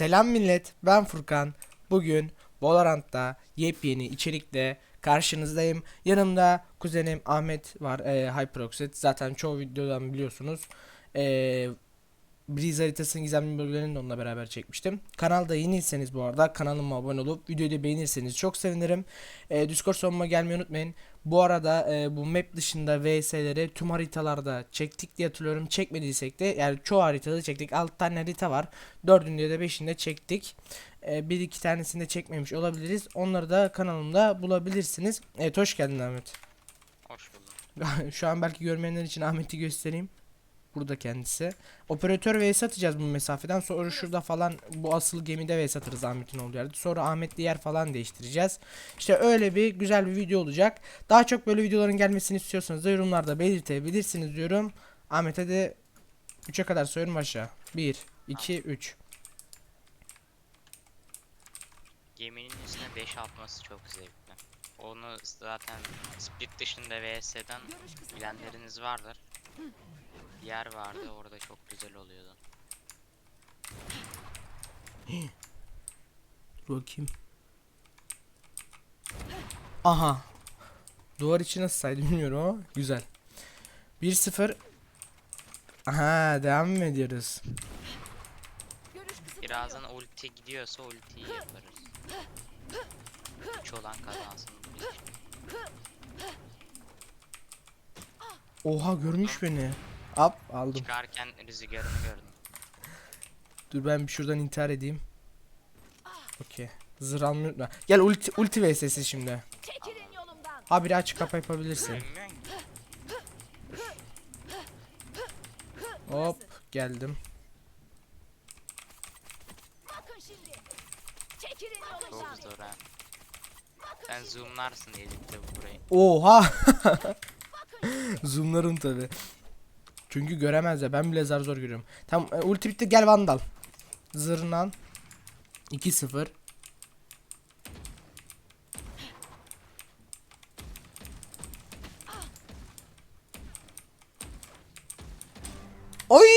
Selam millet, ben Furkan. Bugün Valorant'ta yepyeni içerikle karşınızdayım. Yanımda kuzenim Ahmet var, e, Hyperoxet. Zaten çoğu videodan biliyorsunuz. E, Breeze haritasının gizemli bölgelerini de onunla beraber çekmiştim. Kanalda yeniyseniz bu arada kanalıma abone olup videoyu da beğenirseniz çok sevinirim. E, Discord sonuma gelmeyi unutmayın. Bu arada e, bu map dışında VS'leri tüm haritalarda çektik diye hatırlıyorum. Çekmediysek de yani çoğu haritada çektik. 6 tane harita var. 4'ünde de 5'inde çektik. E, bir iki tanesini de çekmemiş olabiliriz. Onları da kanalımda bulabilirsiniz. Evet hoş geldin Ahmet. Hoş bulduk. Şu an belki görmeyenler için Ahmet'i göstereyim. Burada kendisi. Operatör vs atacağız bu mesafeden. Sonra şurada falan bu asıl gemide vs atırız Ahmet'in olduğu yerde. Sonra Ahmet'le yer falan değiştireceğiz. İşte öyle bir güzel bir video olacak. Daha çok böyle videoların gelmesini istiyorsanız da yorumlarda belirtebilirsiniz diyorum. Ahmet'e de 3'e kadar sayıyorum aşağı. 1, 2, 3. Geminin üstüne 5 atması çok zevkli. Onu zaten split dışında VS'den bilenleriniz vardır. Bir yer vardı orada çok güzel oluyordu. Bakayım. Aha. Duvar içi nasıl saydı bilmiyorum ama güzel. 1-0. Aha devam mı ediyoruz? Birazdan ulti gidiyorsa ultiyi yaparız. Üç olan kazansın. Oha görmüş beni. Hop aldım. Çıkarken rüzgarını gördüm. Dur ben bir şuradan intihar edeyim. Okey. Zırh almayı unutma. Gel ulti, ulti vs'si şimdi. Çekilin yolumdan. Ha bir aç kapa yapabilirsin. Hop geldim. Bakın şimdi. Çekilin yolumdan. Çok zor ha. Sen zoomlarsın editte burayı. Oha. Zoomlarım tabi. Çünkü göremezler. Ben bile zar zor görüyorum. Tamam e, ulti bitti gel vandal. Zırnan. 2-0. Oy!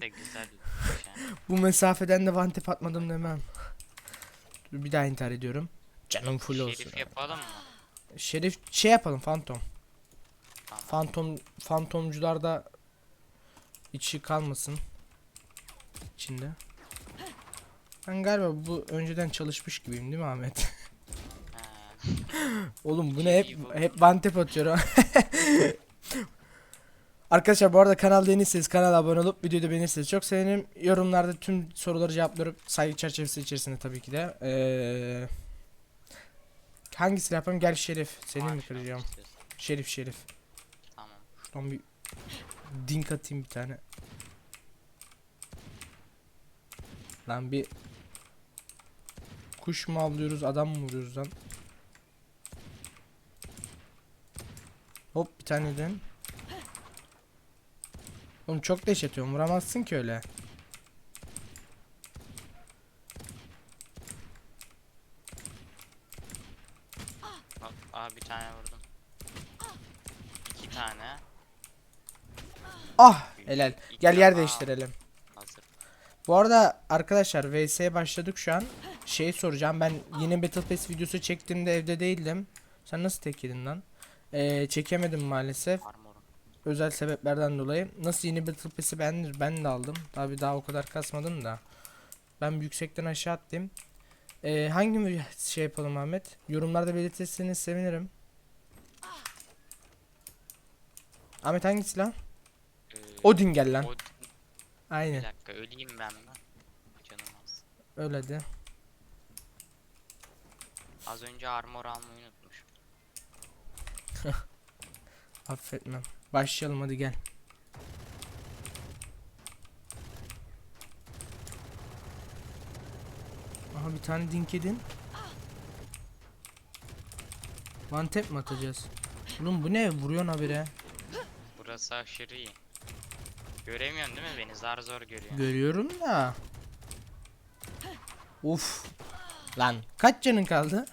De güzel. Bu mesafeden de vantep atmadım demem. Bir daha intihar ediyorum. Canım full olsun. Şerif yapalım mı? Şerif şey yapalım Phantom. Tamam. Phantom fantomcularda içi kalmasın. içinde. Ben galiba bu önceden çalışmış gibiyim değil mi Ahmet? Oğlum bu ne hep hep vantep atıyorum. Arkadaşlar bu arada kanalda yeniyseniz kanala abone olup videoyu da beğenirseniz çok sevinirim. Yorumlarda tüm soruları cevaplıyorum. Saygı çerçevesi içerisinde tabii ki de. Ee, hangisini yapalım? Gel Şerif. Seni mi kıracağım? istiyorsan. Şerif Şerif. Tamam. Şuradan bir dink atayım bir tane. Lan bir kuş mu avlıyoruz adam mı vuruyoruz lan? Hop bir tane dön. Oğlum çok deş atıyorum vuramazsın ki öyle. Hop, Aa bir tane vurdum. İki tane. Ah helal. İki Gel yer değiştirelim. Hazır. Bu arada arkadaşlar VS'ye başladık şu an. Şey soracağım ben yeni Battle Pass videosu çektiğimde evde değildim. Sen nasıl tek yedin lan? Ee, çekemedim maalesef. Armorum. Özel sebeplerden dolayı. Nasıl yeni Battle Pass'i ben, ben de aldım. Tabi daha o kadar kasmadım da. Ben yüksekten aşağı attım. Ee, hangi bir şey yapalım Ahmet? Yorumlarda belirtirseniz sevinirim. Ahmet hangisi lan? Ee, Odin gel lan. o- bir Aynen. dakika öleyim ben mi? Canım az. Öyle de. Az önce armor almayı unutmuşum. Affetmem. Başlayalım hadi gel. Aha bir tane dink yedin. One tap mi atacağız? Oğlum bu ne? Vuruyorsun habire. Burası aşırı iyi. Göremiyorsun değil mi beni? Zar zor görüyorsun. Görüyorum da. Uf. Lan kaç canın kaldı?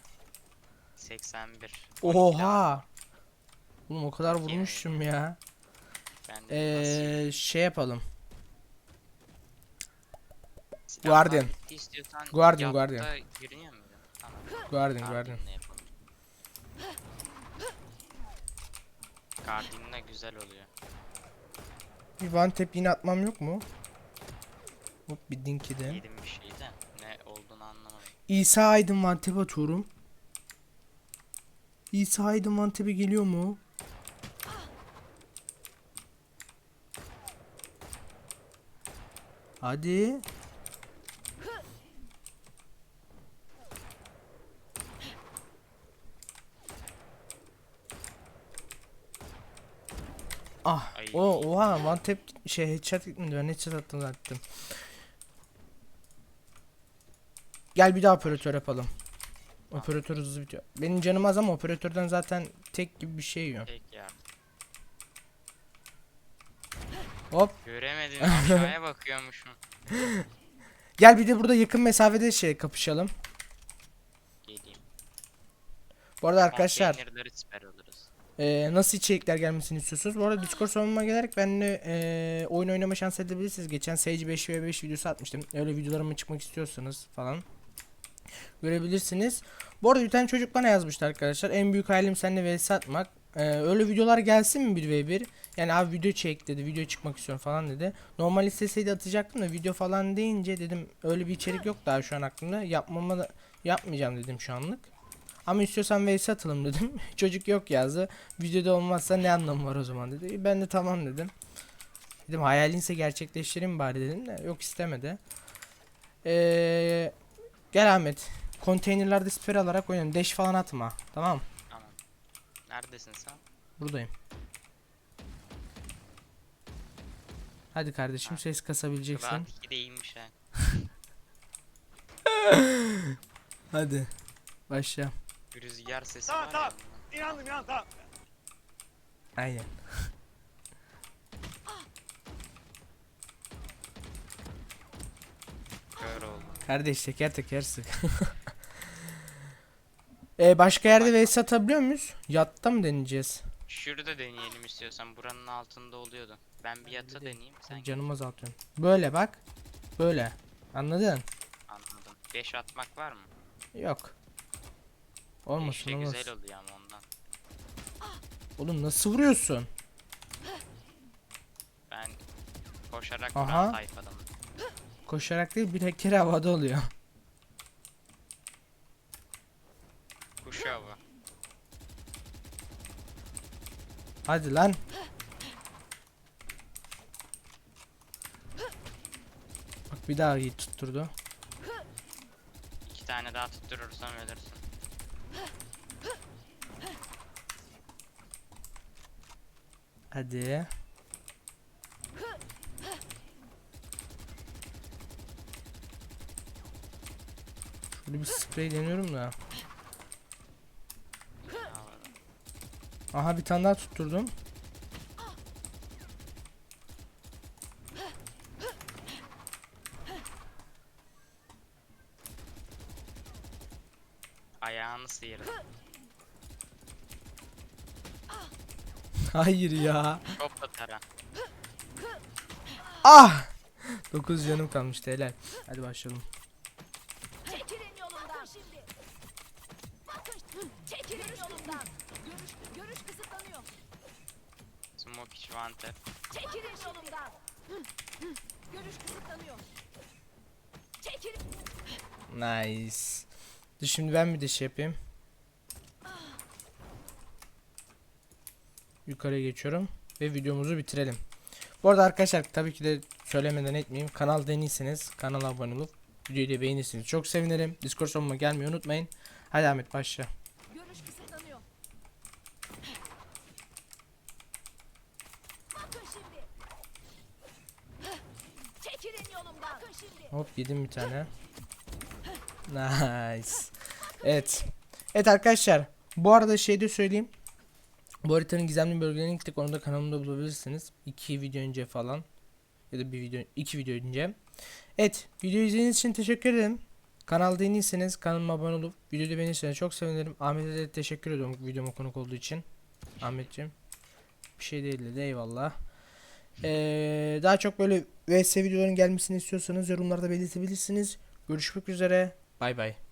81. 12 daha. Oha. Oğlum o kadar vurmuşum ya. Ben de Ee, şey yapalım. Guardian. İstiyorsan Guardian, Guardian. giriniyor? Tamam. Guardian Guardian. Guardian'la yapalım. Guardian'la güzel oluyor. Bir one tap yine atmam yok mu? Hop bir dinkiden. Yedim bir şey de ne olduğunu anlamadım. İsa Aydın one tap atıyorum. İsa Aydın one tap'e geliyor mu? Hadi. Ah, Ay. o oha one tap şey headshot gitmedi ben headshot attım zaten. Gel bir daha operatör yapalım. Operatör hızlı bitiyor. Benim canım az ama operatörden zaten tek gibi bir şey yiyor. Tek ya. Hop. Göremedim aşağıya bakıyormuşum. Gel bir de burada yakın mesafede şey kapışalım. Geleyim. Bu arada arkadaşlar Konteynerleri siper alırız. E, nasıl içerikler gelmesini istiyorsunuz? Bu arada Discord sonuna gelerek benimle e, oyun oynama şansı edebilirsiniz. Geçen Sage 5 v 5 videosu atmıştım. Öyle videolarıma çıkmak istiyorsanız falan görebilirsiniz. Bu arada bir tane çocuk bana yazmıştı arkadaşlar. En büyük hayalim seninle vs atmak. Ee, öyle videolar gelsin mi 1v1? Yani abi video çek dedi. Video çıkmak istiyorum falan dedi. Normal isteseydi atacaktım da video falan deyince dedim öyle bir içerik yok daha şu an aklımda. Yapmama da yapmayacağım dedim şu anlık. Ama istiyorsan vs atalım dedim. Çocuk yok yazdı. Videoda olmazsa ne anlamı var o zaman dedi. Ben de tamam dedim. Dedim hayalinse gerçekleştireyim bari dedim de yok istemedi. Ee, gel Ahmet. Konteynerlerde siper alarak oynayalım. Dash falan atma. Tamam. Tamam. Neredesin sen? Buradayım. Hadi kardeşim ses kasabileceksin. Kıvaat 2'de iyiymiş ha. Hadi. Başla. Bir rüzgar sesi Tamam, var tamam. ya. İnandım inandım tamam. Aynen. Kör oldum. Kardeş teker teker sık. ee, başka yerde vs atabiliyor muyuz? Yatta mı deneyeceğiz? Şurada deneyelim istiyorsan. Buranın altında oluyordu. Ben bir yata deneyeyim. Sen Canımı azaltıyorum. Böyle bak. Böyle. Anladın? anladın. 5 atmak var mı? Yok. Olmasın olmaz. güzel oluyor ama ondan. Oğlum nasıl vuruyorsun? Ben koşarak Aha. vuran. Koşarak değil bir kere havada oluyor. Kuş avı. Hadi lan. Bak bir daha iyi tutturdu. İki tane daha tutturursam ölürsün. Hadi. Şöyle bir sprey deniyorum da. Aha bir tane daha tutturdum. Ayağını sıyırdı. Hayır ya. Çok da tara. Ah! 9 canım kalmıştı helal. Hadi başlayalım. Çekilin yolumdan. Şimdi. Bakın. Çekilin yolumdan. Görüş, görüş kısıtlanıyor. Smoke iç vante. Çekilin yolumdan. Görüş kısıtlanıyor. Çekilin. Nice. Dur şimdi ben bir de şey yapayım. Yukarıya geçiyorum ve videomuzu bitirelim. Bu arada arkadaşlar tabii ki de söylemeden etmeyeyim. Kanal yeniyseniz kanala abone olup videoyu da beğenirseniz çok sevinirim. Discord sonuma gelmeyi unutmayın. Hadi Ahmet başla. Hop yedim bir tane. Nice. Evet. Evet arkadaşlar. Bu arada şey de söyleyeyim. Bu haritanın gizemli bölgelerine gittik. Onu da kanalımda bulabilirsiniz. 2 video önce falan. Ya da bir video, iki video önce. Evet. Videoyu izlediğiniz için teşekkür ederim. Kanalda yeniyseniz kanalıma abone olup videoyu beğenirseniz çok sevinirim. Ahmet'e de teşekkür ediyorum videoma konuk olduğu için. Ahmetciğim. Bir şey değil dedi eyvallah. Ee, daha çok böyle VS videoların gelmesini istiyorsanız yorumlarda belirtebilirsiniz. Görüşmek üzere. Bay bay.